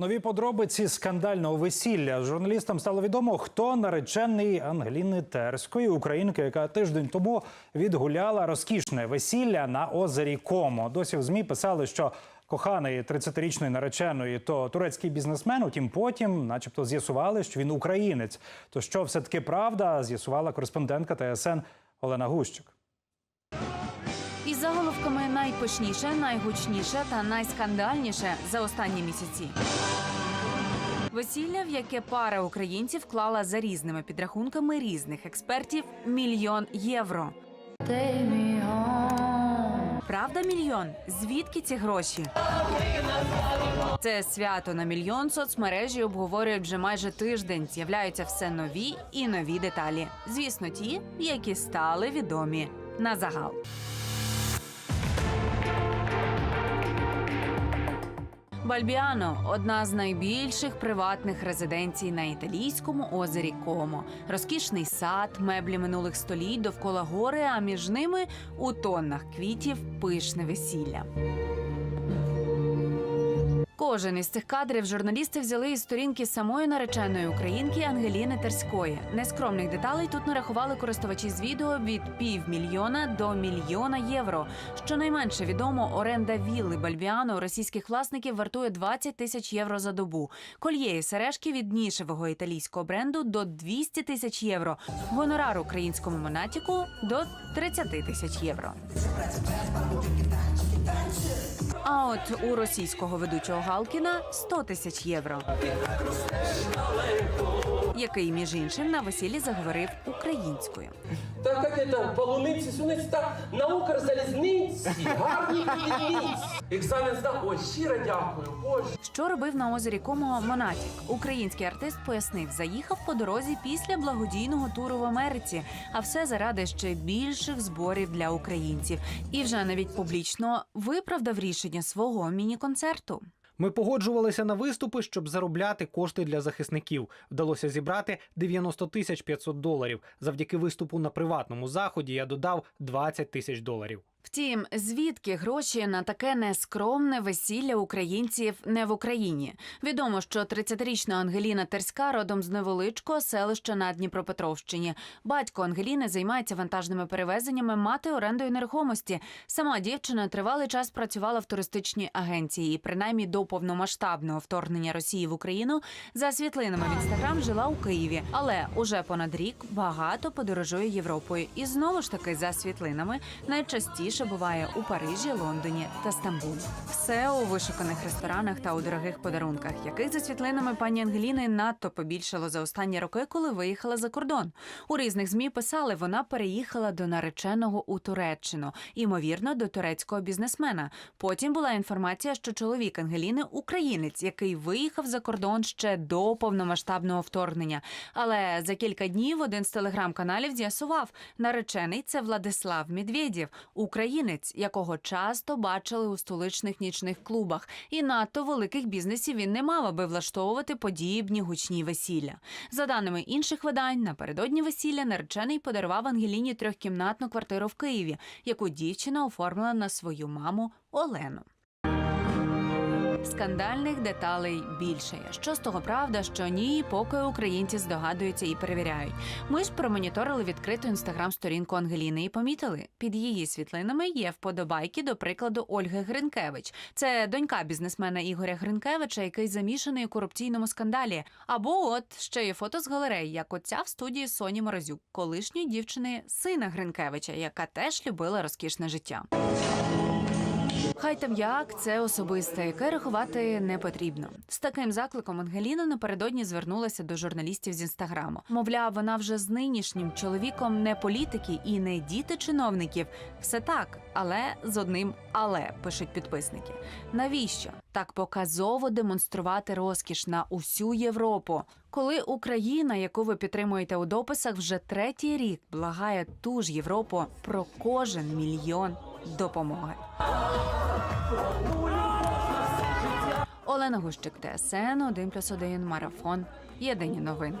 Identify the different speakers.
Speaker 1: Нові подробиці скандального весілля. Журналістам стало відомо, хто наречений Ангеліни Терської, українки, яка тиждень тому відгуляла розкішне весілля на озері Комо. Досі в змі писали, що коханий 30-річної нареченої то турецький бізнесмен. Утім, потім, начебто, з'ясували, що він українець. То що все таки правда, з'ясувала кореспондентка ТСН Олена Гущик.
Speaker 2: Найпишніше, найгучніше та найскандальніше за останні місяці. Весілля, в яке пара українців вклала за різними підрахунками різних експертів мільйон євро. Правда, мільйон? Звідки ці гроші? Це свято на мільйон соцмережі обговорюють вже майже тиждень. З'являються все нові і нові деталі. Звісно, ті, які стали відомі на загал. Бальбіано одна з найбільших приватних резиденцій на італійському озері Комо. Розкішний сад, меблі минулих століть довкола гори, а між ними у тоннах квітів пишне весілля. Кожен із цих кадрів журналісти взяли із сторінки самої нареченої українки Ангеліни Терської. Нескромних деталей тут нарахували користувачі з відео від півмільйона до мільйона євро. Щонайменше відомо, оренда вілли Бальбіано російських власників вартує 20 тисяч євро за добу. Кольє і сережки від нішевого італійського бренду до 200 тисяч євро. Гонорар українському монатіку до 30 тисяч євро. А от у російського ведучого Галкіна 100 тисяч євро. Який, між іншим, на весіллі заговорив українською.
Speaker 3: Так як это полуниці, суниці, так на Укрзалізниці, гарні підліці. Екзамен здав. Ой, щиро дякую, Боже.
Speaker 2: Що робив на озері Комо Монатік? Український артист пояснив, заїхав по дорозі після благодійного туру в Америці, а все заради ще більших зборів для українців. І вже навіть публічно виправдав рішення свого міні-концерту.
Speaker 4: Ми погоджувалися на виступи, щоб заробляти кошти для захисників. Вдалося зібрати 90 тисяч 500 доларів. Завдяки виступу на приватному заході я додав 20 тисяч доларів.
Speaker 2: Втім, звідки гроші на таке нескромне весілля українців не в Україні? Відомо, що 30-річна Ангеліна Терська родом з невеличкого селища на Дніпропетровщині. Батько Ангеліни займається вантажними перевезеннями, мати орендою нерухомості. Сама дівчина тривалий час працювала в туристичній агенції, і принаймні до повномасштабного вторгнення Росії в Україну за світлинами в інстаграм жила у Києві. Але уже понад рік багато подорожує Європою. І знову ж таки за світлинами найчастіше буває у Парижі, Лондоні та Стамбулі. Все у вишуканих ресторанах та у дорогих подарунках, яких за світлинами пані Ангеліни надто побільшало за останні роки, коли виїхала за кордон. У різних змі писали, вона переїхала до нареченого у Туреччину, ймовірно, до турецького бізнесмена. Потім була інформація, що чоловік Ангеліни українець, який виїхав за кордон ще до повномасштабного вторгнення. Але за кілька днів один з телеграм-каналів з'ясував, наречений це Владислав Медведєв, українець, якого часто бачили у столичних нічних клубах, і надто великих бізнесів він не мав, аби влаштовувати подібні гучні весілля. За даними інших видань, напередодні весілля наречений подарував Ангеліні трьохкімнатну квартиру в Києві, яку дівчина оформила на свою маму Олену. Скандальних деталей більше. Що з того правда, що ні, поки українці здогадуються і перевіряють. Ми ж промоніторили відкриту інстаграм-сторінку Ангеліни і помітили, під її світлинами є вподобайки, до прикладу, Ольги Гринкевич. Це донька бізнесмена Ігоря Гринкевича, який замішаний у корупційному скандалі. Або от ще є фото з галереї, як оця в студії Соні Морозюк, колишньої дівчини сина Гринкевича, яка теж любила розкішне життя. Хай там як це особисте, яке рахувати не потрібно. З таким закликом Ангеліна напередодні звернулася до журналістів з інстаграму. Мовляв, вона вже з нинішнім чоловіком не політики і не діти чиновників. Все так, але з одним але пишуть підписники. Навіщо так показово демонструвати розкіш на усю Європу? Коли Україна, яку ви підтримуєте у дописах, вже третій рік благає ту ж Європу про кожен мільйон допомоги. Олена Гущик, ТСН 1+,1 Марафон. Єдині новини.